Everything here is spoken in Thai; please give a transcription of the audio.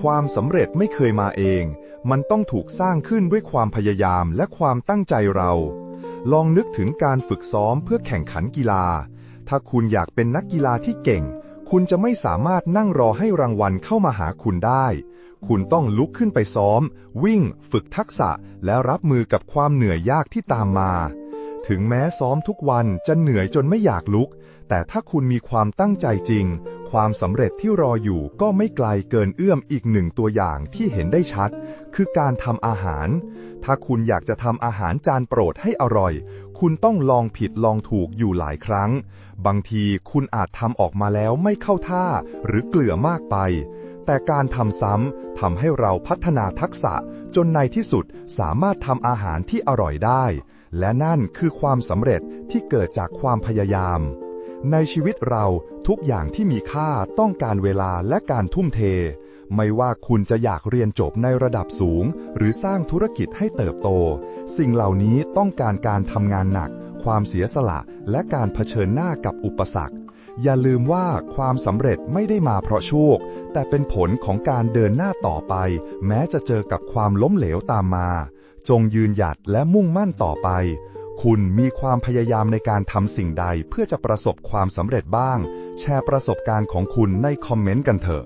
ความสำเร็จไม่เคยมาเอง มันต้องถูกสร้างขึ้นด้วยความพยายามและความตั้งใจเรา ลองนึกถึงการฝึกซ้อมเพื่อแข่งขันกีฬา ถ้าคุณอยากเป็นนักกีฬาที่เก่ง คุณจะไม่สามารถนั่งรอให้รางวัลเข้ามาหาคุณได้ คุณต้องลุกขึ้นไปซ้อม วิ่ง ฝึกทักษะ และรับมือกับความเหนื่อยยากที่ตามมา ถึงแม้ซ้อมทุกวันจะเหนื่อยจนไม่อยากลุก แต่ถ้าคุณมีความตั้งใจจริง ความสำเร็จที่รออยู่ก็ไม่ไกลเกินเอื้อมอีกหนึ่งตัวอย่างที่เห็นได้ชัด คือการทำอาหาร ถ้าคุณอยากจะทำอาหารจานโปรดให้อร่อย คุณต้องลองผิดลองถูกอยู่หลายครั้ง บางทีคุณอาจทำออกมาแล้วไม่เข้าท่า หรือเกลือมากไป แต่การทำซ้ำทำให้เราพัฒนาทักษะ จนในที่สุดสามารถทำอาหารที่อร่อยได้ และนั่นคือความสำเร็จที่เกิดจากความพยายาม ในชีวิตเราทุกอย่างที่มีค่าต้องการเวลาและการทุ่มเท ไม่ว่าคุณจะอยากเรียนจบในระดับสูง หรือสร้างธุรกิจให้เติบโต สิ่งเหล่านี้ต้องการการทำงานหนัก ความเสียสละ และการเผชิญหน้ากับอุปสรรค อย่าลืมว่าความสำเร็จไม่ได้มาเพราะโชค แต่เป็นผลของการเดินหน้าต่อไป แม้จะเจอกับความล้มเหลวตามมา จงยืนหยัดและมุ่งมั่นต่อไป คุณมีความพยายามในการทำสิ่งใดเพื่อจะประสบความสำเร็จบ้าง แชร์ประสบการณ์ของคุณในคอมเมนต์กันเถอะ